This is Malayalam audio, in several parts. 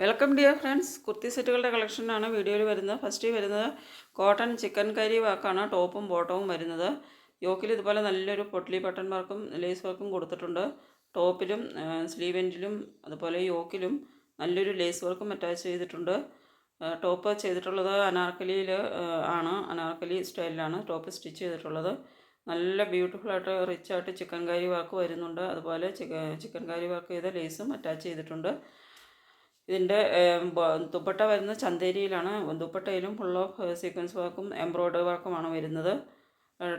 വെൽക്കം ഡിയർ ഫ്രണ്ട്സ് കുർത്തി സെറ്റുകളുടെ കളക്ഷനാണ് വീഡിയോയിൽ വരുന്നത്. ഫസ്റ്റ് വരുന്നത് കോട്ടൺ ചിക്കൻ കരി വർക്കാണ്. ടോപ്പും ബോട്ടവും വരുന്നത്. യോക്കിൽ ഇതുപോലെ നല്ലൊരു പൊട്ട്ലി ബട്ടൺ വർക്കും ലേസ് വർക്കും കൊടുത്തിട്ടുണ്ട്. ടോപ്പിലും സ്ലീവ് എൻഡിലും അതുപോലെ യോക്കിലും നല്ലൊരു ലേസ് വർക്കും അറ്റാച്ച് ചെയ്തിട്ടുണ്ട്. ടോപ്പ് ചെയ്തിട്ടുള്ളത് അനാർക്കലിയിൽ ആണ്. അനാർക്കലി സ്റ്റൈലിലാണ് ടോപ്പ് സ്റ്റിച്ച് ചെയ്തിട്ടുള്ളത്. നല്ല ബ്യൂട്ടിഫുൾ ആയിട്ട് റിച്ച് ആയിട്ട് ചിക്കൻ കാരി വർക്ക് വരുന്നുണ്ട്. അതുപോലെ ചിക്കൻ കാരി വർക്ക് ചെയ്ത ലേസും അറ്റാച്ച് ചെയ്തിട്ടുണ്ട്. ഇതിന്റെ ദുപ്പട്ട വരുന്നത് ചന്തേരിയിലാണ് ദുപ്പട്ടയിലും ഫുൾ ഓഫ് സീക്വൻസ് വർക്കും എംബ്രോയ്ഡറി വർക്കുമാണ് വരുന്നത്.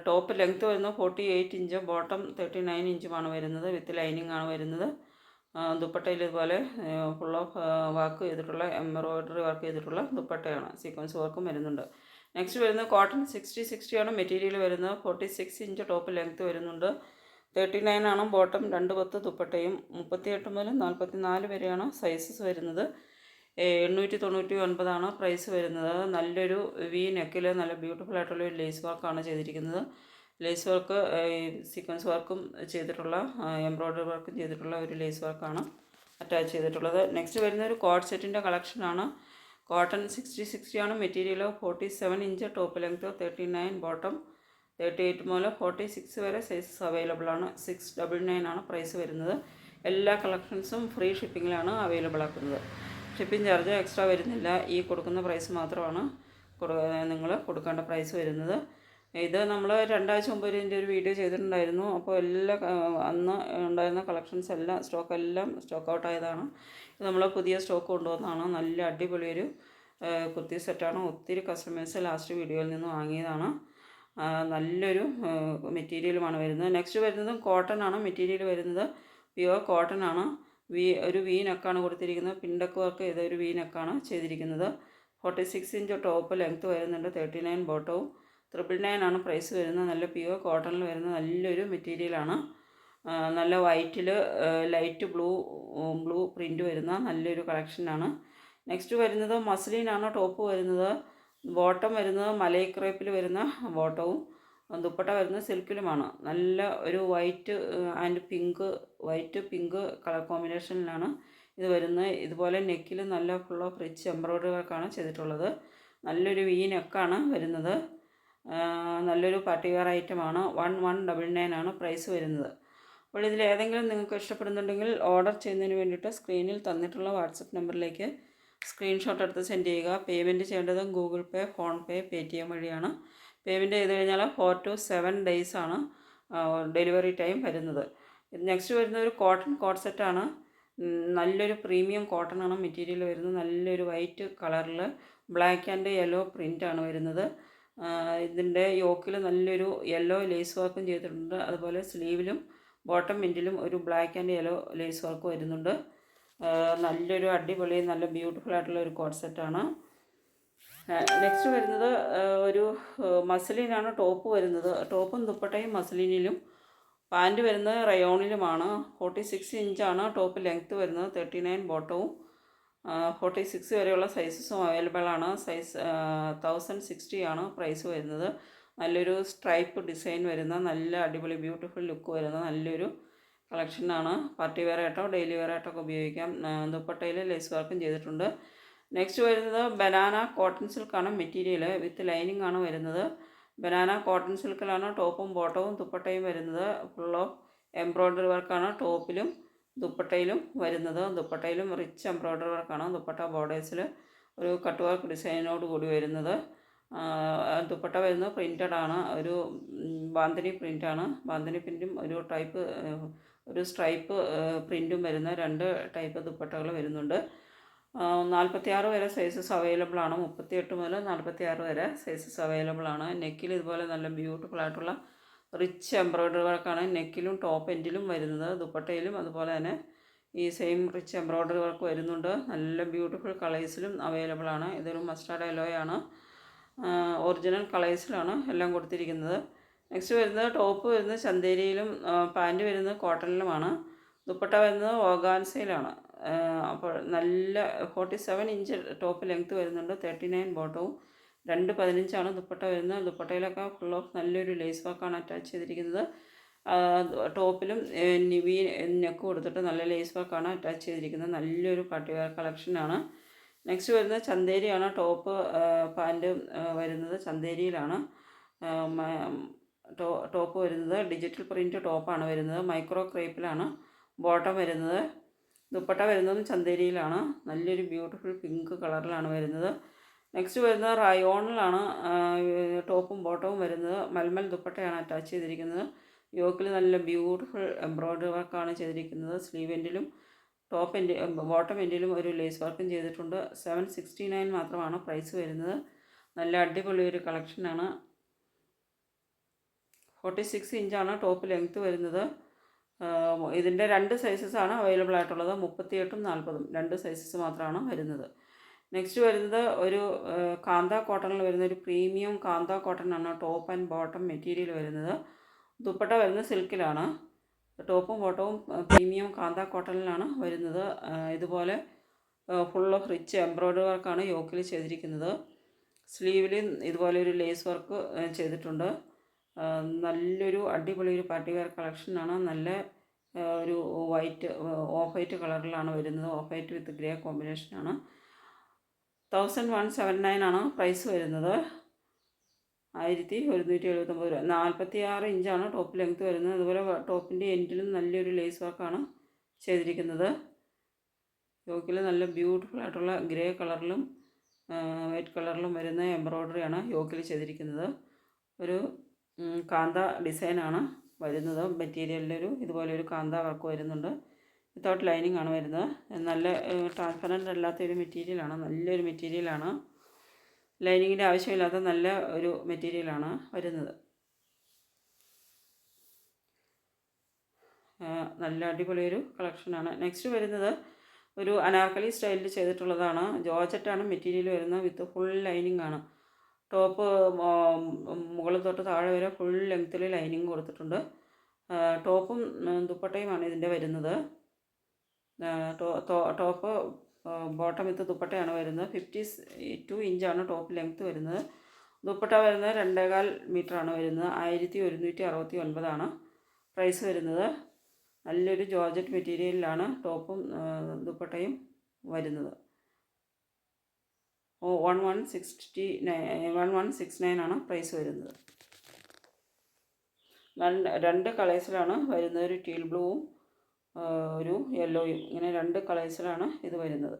ടോപ്പ് ലെങ്ത് വരുന്നത് forty eight inch bottom thirty nine ഇഞ്ചുമാണ് വരുന്നത്. വിത്ത് ലൈനിങ് ആണ് വരുന്നത്. ദുപ്പട്ടയിൽ ഇതുപോലെ ഫുൾ ഓഫ് വർക്ക് ചെയ്തിട്ടുള്ള എംബ്രോയ്ഡറി വർക്ക് ചെയ്തിട്ടുള്ള ദുപ്പട്ടയാണ്. സീക്വൻസ് വർക്കും വരുന്നുണ്ട്. നെക്സ്റ്റ് വരുന്നത് കോട്ടൺ സിക്സ്റ്റി സിക്സ്റ്റിയാണ് മെറ്റീരിയൽ വരുന്നത് forty six inch top length വരുന്നുണ്ട്. തേർട്ടി നയൻ ആണ് ബോട്ടം രണ്ട് പത്ത് ദുപ്പട്ടയും മുപ്പത്തിയെട്ട് മുതൽ നാൽപ്പത്തി നാല് വരെയാണ് സൈസസ് വരുന്നത്. എണ്ണൂറ്റി തൊണ്ണൂറ്റി ഒൻപതാണ് പ്രൈസ് വരുന്നത്. നല്ലൊരു വി നെക്കിൽ നല്ല ബ്യൂട്ടിഫുൾ ആയിട്ടുള്ള ലേസ് വർക്കാണ് ചെയ്തിരിക്കുന്നത്. ലേസ് വർക്ക് സീക്വൻസ് വർക്കും ചെയ്തിട്ടുള്ള എംബ്രോയ്ഡറി വർക്കും ചെയ്തിട്ടുള്ള ഒരു ലേസ് വർക്കാണ് അറ്റാച്ച് ചെയ്തിട്ടുള്ളത്. നെക്സ്റ്റ് വരുന്ന ഒരു കോഡ് സെറ്റിന്റെ കളക്ഷനാണ്. കോട്ടൺ സിക്സ്റ്റി ആണ് material forty seven inch top length thirty nine bottom. Thirty eight മുതൽ ഫോർട്ടി സിക്സ് വരെ സൈസസ് അവൈലബിൾ ആണ്. സിക്സ് ഡബിൾ നയൻ ആണ് പ്രൈസ് വരുന്നത്. എല്ലാ കളക്ഷൻസും ഫ്രീ ഷിപ്പിങ്ങിലാണ് അവൈലബിൾ ആക്കുന്നത്. ഷിപ്പിംഗ് ചാർജ് എക്സ്ട്രാ വരുന്നില്ല. ഈ കൊടുക്കുന്ന പ്രൈസ് മാത്രമാണ് നിങ്ങൾ കൊടുക്കേണ്ട പ്രൈസ് വരുന്നത്. ഇത് നമ്മൾ രണ്ടാഴ്ച മുമ്പ് ഇതിന്റെ ഒരു വീഡിയോ ചെയ്തിട്ടുണ്ടായിരുന്നു. അപ്പോൾ എല്ലാ അന്ന് ഉണ്ടായിരുന്ന കളക്ഷൻസ് എല്ലാം സ്റ്റോക്ക് എല്ലാം സ്റ്റോക്ക് ഔട്ട് ആയതാണ്. ഇത് നമ്മൾ പുതിയ സ്റ്റോക്ക് കൊണ്ടുവന്നതാണ്. നല്ല അടിപൊളിയൊരു കുർത്തി സെറ്റാണ് ഒത്തിരി കസ്റ്റമേഴ്സ് ലാസ്റ്റ് വീഡിയോയിൽ നിന്ന് വാങ്ങിയതാണ്. നല്ലൊരു മെറ്റീരിയലുമാണ് വരുന്നത്. നെക്സ്റ്റ് വരുന്നത് കോട്ടൺ ആണ്. മെറ്റീരിയൽ വരുന്നത് പ്യുവർ കോട്ടൺ ആണ്. വി ഒരു വി നെക്കാണ് കൊടുത്തിരിക്കുന്നത്. പിണ്ടക്ക് വർക്ക് ചെയ്ത ഒരു വി നെക്കാണ് ചെയ്തിരിക്കുന്നത്. Forty six inch top length വരുന്നുണ്ട്. തേർട്ടി നയൻ ബോട്ടവും ത്രിപ്പിൾ നയൻ ആണ് പ്രൈസ് വരുന്നത്. നല്ല പ്യുവർ കോട്ടണിൽ വരുന്ന നല്ലൊരു മെറ്റീരിയലാണ് നല്ല വൈറ്റിൽ ലൈറ്റ് ബ്ലൂ ബ്ലൂ പ്രിന്റ് വരുന്ന നല്ലൊരു കളക്ഷനാണ് നെക്സ്റ്റ് വരുന്നത് മസ്ലിനാണ് ടോപ്പ് വരുന്നത് ബോട്ടം വരുന്നത് മലൈ ക്രേപ്പിൽ വരുന്ന ബോട്ടവും ദുപ്പട്ട വരുന്നത് സിൽക്കിലുമാണ്. നല്ല ഒരു white and pink white pink colour കോമ്പിനേഷനിലാണ് ഇത് വരുന്നത്. ഇതുപോലെ നെക്കിൽ നല്ല ഫുൾ ഓഫ് റിച്ച് എംബ്രോയ്ഡറി ചെയ്തിട്ടുള്ളത്. നല്ലൊരു വി നെക്കാണ് വരുന്നത്. നല്ലൊരു പാർട്ടി വെയർ ഐറ്റമാണ്. വൺ വൺ ഡബിൾ നയൻ ആണ് പ്രൈസ് വരുന്നത്. അപ്പോൾ ഇതിൽ ഏതെങ്കിലും നിങ്ങൾക്ക് ഇഷ്ടപ്പെടുന്നുണ്ടെങ്കിൽ ഓർഡർ ചെയ്യുന്നതിന് വേണ്ടിയിട്ട് സ്ക്രീനിൽ തന്നിട്ടുള്ള വാട്സപ്പ് നമ്പറിലേക്ക് സ്ക്രീൻഷോട്ട് എടുത്ത് സെൻഡ് ചെയ്യുക. പേയ്മെന്റ് ചെയ്യേണ്ടത് ഗൂഗിൾ പേ PhonePe Paytm വഴിയാണ്. പേയ്മെന്റ് ചെയ്ത് കഴിഞ്ഞാൽ ഫോർ ടു സെവൻ ഡേയ്സ് ആണ് ഡെലിവറി ടൈം വരുന്നത്. നെക്സ്റ്റ് വരുന്ന ഒരു കോട്ടൺ കോട്ട് സെറ്റാണ് നല്ലൊരു പ്രീമിയം കോട്ടൺ ആണ് മെറ്റീരിയൽ വരുന്നത്. നല്ലൊരു വൈറ്റ് കളറിൽ ബ്ലാക്ക് ആൻഡ് യെല്ലോ പ്രിന്റ് ആണ് വരുന്നത്. ഇതിന്റെ യോക്കിൽ നല്ലൊരു യെല്ലോ ലേസ് വർക്കും ചെയ്തിട്ടുണ്ട്. അതുപോലെ സ്ലീവിലും ബോട്ടം മിന്റിലും ഒരു black and yellow lace work വരുന്നുണ്ട്. നല്ലൊരു അടിപൊളി നല്ല ബ്യൂട്ടിഫുൾ ആയിട്ടുള്ള ഒരു സെറ്റാണ് നെക്സ്റ്റ് വരുന്നത് ഒരു മസ്ലിനാണ് ടോപ്പ് വരുന്നത്. ടോപ്പും ദുപ്പട്ടയും മസ്ലിനിലും. പാന്റ് വരുന്നത് റയോണിലുമാണ്. ഫോർട്ടി സിക്സ് ഇഞ്ചാണ് ടോപ്പ് ലെങ്ത്ത് വരുന്നത്. തേർട്ടി നയൻ ബോട്ടവും ഫോർട്ടി സിക്സ് വരെയുള്ള സൈസസും അവൈലബിൾ ആണ്. സൈസ് തൗസൻഡ് സിക്സ്റ്റി ആണ് പ്രൈസ് വരുന്നത്. നല്ലൊരു സ്ട്രൈപ്പ് ഡിസൈൻ വരുന്ന നല്ല അടിപൊളി ബ്യൂട്ടിഫുൾ ലുക്ക് വരുന്ന നല്ലൊരു കളക്ഷനാണ്. പാർട്ടി വെയർ ആയിട്ടോ ഡെയിലി വെയർ ആയിട്ടോ ഒക്കെ ഉപയോഗിക്കാം. ദുപ്പട്ടയിൽ ലേസ് വർക്കും ചെയ്തിട്ടുണ്ട്. നെക്സ്റ്റ് വരുന്നത് ബനാന കോട്ടൺ സിൽക്കാണ് മെറ്റീരിയൽ വിത്ത് ലൈനിങ് ആണ് വരുന്നത്. ബനാന കോട്ടൺ സിൽക്കിലാണ് ടോപ്പും ബോട്ടവും ദുപ്പട്ടയും വരുന്നത്. ഫുൾ ഓഫ് എംബ്രോയ്ഡറി വർക്കാണ് ടോപ്പിലും ദുപ്പട്ടയിലും വരുന്നത്. ദുപ്പട്ടയിലും റിച്ച് എംബ്രോയ്ഡറി വർക്കാണ് ദുപ്പട്ട ബോർഡേഴ്സിൽ ഒരു കട്ട് വർക്ക് ഡിസൈനോട് കൂടി വരുന്നത്. ദുപ്പട്ട വരുന്നത് പ്രിന്റഡ് ആണ്. ഒരു ബാന്തിനി പ്രിന്റാണ് ബാന്തിനി പ്രിന്റും ഒരു ടൈപ്പ് ഒരു സ്ട്രൈപ്പ് പ്രിന്റും വരുന്ന രണ്ട് ടൈപ്പ് ദുപ്പട്ടകൾ വരുന്നുണ്ട്. നാൽപ്പത്തി ആറ് വരെ സൈസസ് അവൈലബിൾ ആണ്. മുപ്പത്തിയെട്ട് മുതൽ നാൽപ്പത്തി ആറ് വരെ സൈസസ് അവൈലബിൾ ആണ്. നെക്കിൽ ഇതുപോലെ നല്ല ബ്യൂട്ടിഫുൾ ആയിട്ടുള്ള റിച്ച് എംബ്രോയ്ഡറി വർക്കാണ് നെക്കിലും ടോപ്പ് എൻഡിലും വരുന്നത് ദുപ്പട്ടയിലും. അതുപോലെ തന്നെ ഈ സെയിം റിച്ച് എംബ്രോയ്ഡറി വർക്ക് വരുന്നുണ്ട്. നല്ല ബ്യൂട്ടിഫുൾ കളേഴ്സിലും അവൈലബിൾ ആണ്. ഇതൊരു മസ്റ്റാർഡ് എലോയാണ് ഒറിജിനൽ കളേഴ്സിലാണ് എല്ലാം കൊടുത്തിരിക്കുന്നത്. നെക്സ്റ്റ് വരുന്നത് ടോപ്പ് വരുന്നത് ചന്തേരിയിലും പാന്റ് വരുന്നത് കോട്ടണിലുമാണ്. ദുപ്പട്ട വരുന്നത് ഓഗാൻസയിലാണ്. അപ്പോൾ നല്ല forty seven inch top length വരുന്നുണ്ട്. തേർട്ടി നയൻ ബോട്ടവും രണ്ട് പതിനഞ്ചാണ് ദുപ്പട്ട വരുന്നത്. ദുപ്പട്ടയിലൊക്കെ ഫുൾ ഓഫ് നല്ലൊരു ലേസ് വർക്കാണ് അറ്റാച്ച് ചെയ്തിരിക്കുന്നത്. ടോപ്പിലും നിവി നെക്ക് കൊടുത്തിട്ട് നല്ല ലേസ് വർക്കാണ് അറ്റാച്ച് ചെയ്തിരിക്കുന്നത്. നല്ലൊരു പാർട്ടി വെയർ കളക്ഷനാണ്. നെക്സ്റ്റ് വരുന്നത് ചന്തേരിയാണ് ടോപ്പ് പാന്റ് വരുന്നത് ചന്തേരിയിലാണ് ടോ- ടോപ്പ് വരുന്നത്. ഡിജിറ്റൽ പ്രിന്റ് ടോപ്പാണ് വരുന്നത്. മൈക്രോ ക്രേപ്പിലാണ്. ബോട്ടം വരുന്നത്. ദുപ്പട്ട വരുന്നത് ചന്തേരിയിലാണ് നല്ലൊരു ബ്യൂട്ടിഫുൾ പിങ്ക് കളറിലാണ് വരുന്നത്. നെക്സ്റ്റ് വരുന്നത് റയോണിലാണ്. ടോപ്പും ബോട്ടവും വരുന്നത്. മൽമൽ ദുപ്പട്ടയാണ് അറ്റാച്ച് ചെയ്തിരിക്കുന്നത്. യോക്കിൽ നല്ല ബ്യൂട്ടിഫുൾ എംബ്രോയ്ഡറി വർക്കാണ് ചെയ്തിരിക്കുന്നത്. സ്ലീവ് എൻഡിലും ടോപ്പ് എൻഡ് ബോട്ടം എൻഡിലും ഒരു ലേസ് വർക്കും ചെയ്തിട്ടുണ്ട്. സെവൻ സിക്സ്റ്റി നയൻ മാത്രമാണ് പ്രൈസ് വരുന്നത്. നല്ല അടിപൊളി ഒരു കളക്ഷനാണ്. ഫോർട്ടി സിക്സ് ഇഞ്ചാണ് ടോപ്പ് ലെങ്ത്ത് വരുന്നത്. ഇതിന്റെ രണ്ട് സൈസസ് ആണ് അവൈലബിൾ ആയിട്ടുള്ളത്. മുപ്പത്തിയെട്ടും നാൽപ്പതും രണ്ട് സൈസസ് മാത്രമാണ് വരുന്നത്. നെക്സ്റ്റ് വരുന്നത് ഒരു കാന്ത കോട്ടണിൽ വരുന്ന ഒരു പ്രീമിയം കാന്ത കോട്ടൺ ആണ് ടോപ്പ് ആൻഡ് ബോട്ടം മെറ്റീരിയൽ വരുന്നത്. ദുപ്പട്ട വരുന്നത് സിൽക്കിലാണ്. ടോപ്പും ബോട്ടവും പ്രീമിയം കാന്ത കോട്ടണിലാണ് വരുന്നത്. ഇതുപോലെ ഫുൾ ഓഫ് റിച്ച് എംബ്രോയ്ഡറി വർക്കാണ് യോക്കിൽ ചെയ്തിരിക്കുന്നത്. സ്ലീവിൽ ഇതുപോലെ ഒരു ലേസ് വർക്ക് ചെയ്തിട്ടുണ്ട്. നല്ലൊരു അടിപൊളി ഒരു പാർട്ടി വെയർ കളക്ഷനാണ്. നല്ല ഒരു വൈറ്റ് ഓഫ് വൈറ്റ് കളറിലാണ് വരുന്നത്. ഓഫ് വൈറ്റ് വിത്ത് ഗ്രേ കോമ്പിനേഷനാണ്. തൗസൻഡ് വൺ സെവൻ നയൻ ആണ് പ്രൈസ് വരുന്നത്. ആയിരത്തി ഒരുന്നൂറ്റി എഴുപത്തൊമ്പത് രൂപ. നാൽപ്പത്തി ആറ് ഇഞ്ചാണ് ടോപ്പ് ലെങ്ത് വരുന്നത്. അതുപോലെ ടോപ്പിന്റെ എൻഡിലും നല്ലൊരു ലേസ് വർക്കാണ് ചെയ്തിരിക്കുന്നത്. യോക്കിൽ നല്ല ബ്യൂട്ടിഫുൾ ആയിട്ടുള്ള ഗ്രേ കളറിലും വൈറ്റ് കളറിലും വരുന്ന എംബ്രോയ്ഡറിയാണ് യോക്കിൽ ചെയ്തിരിക്കുന്നത്. ഒരു കാന്ത ഡിസൈനാണ് വരുന്നത്. മെറ്റീരിയലിലൊരു ഇതുപോലെ ഒരു കാന്ത വർക്ക് വരുന്നുണ്ട്. വിത്തൗട്ട് ലൈനിങ് ആണ് വരുന്നത്. നല്ല ട്രാൻസ്പെറന്റ് അല്ലാത്ത ഒരു മെറ്റീരിയലാണ് നല്ലൊരു മെറ്റീരിയലാണ് ലൈനിങ്ങിന്റെ ആവശ്യമില്ലാത്ത നല്ല ഒരു മെറ്റീരിയലാണ് വരുന്നത്. നല്ല അടിപൊളി ഒരു കളക്ഷനാണ് നെക്സ്റ്റ് വരുന്നത് ഒരു അനാർക്കലി സ്റ്റൈലിൽ ചെയ്തിട്ടുള്ളതാണ്. ജോർജറ്റാണ് മെറ്റീരിയൽ വരുന്നത്. വിത്ത് ഫുൾ ലൈനിങ് ആണ്. ടോപ്പ് മുകളിൽ തൊട്ട് താഴെ വരെ ഫുൾ ലെങ്ത്തിൽ ലൈനിങ് കൊടുത്തിട്ടുണ്ട്. ടോപ്പും ദുപ്പട്ടയുമാണ് ഇതിന്റെ വരുന്നത്. ടോപ്പ് ബോട്ടം വിത്ത് ദുപ്പട്ടയാണ് വരുന്നത്. ഫിഫ്റ്റി ടു ഇഞ്ചാണ് ടോപ്പ് ലെങ്ത്ത് വരുന്നത്. ദുപ്പട്ട വരുന്നത് രണ്ടേകാൽ മീറ്ററാണ് വരുന്നത്. ആയിരത്തി ഒരുന്നൂറ്റി അറുപത്തി ഒൻപതാണ് പ്രൈസ് വരുന്നത്. നല്ലൊരു ജോർജറ്റ് മെറ്റീരിയലിലാണ് ടോപ്പും ദുപ്പട്ടയും വരുന്നത്. One one sixty nine one one six nine ആണ് പ്രൈസ് വരുന്നത്. രണ്ട് കളേഴ്സിലാണ് വരുന്നത്. ഒരു ടീൽ ബ്ലൂവും ഒരു യെല്ലോയും ഇങ്ങനെ രണ്ട് കളേഴ്സിലാണ് ഇത് വരുന്നത്.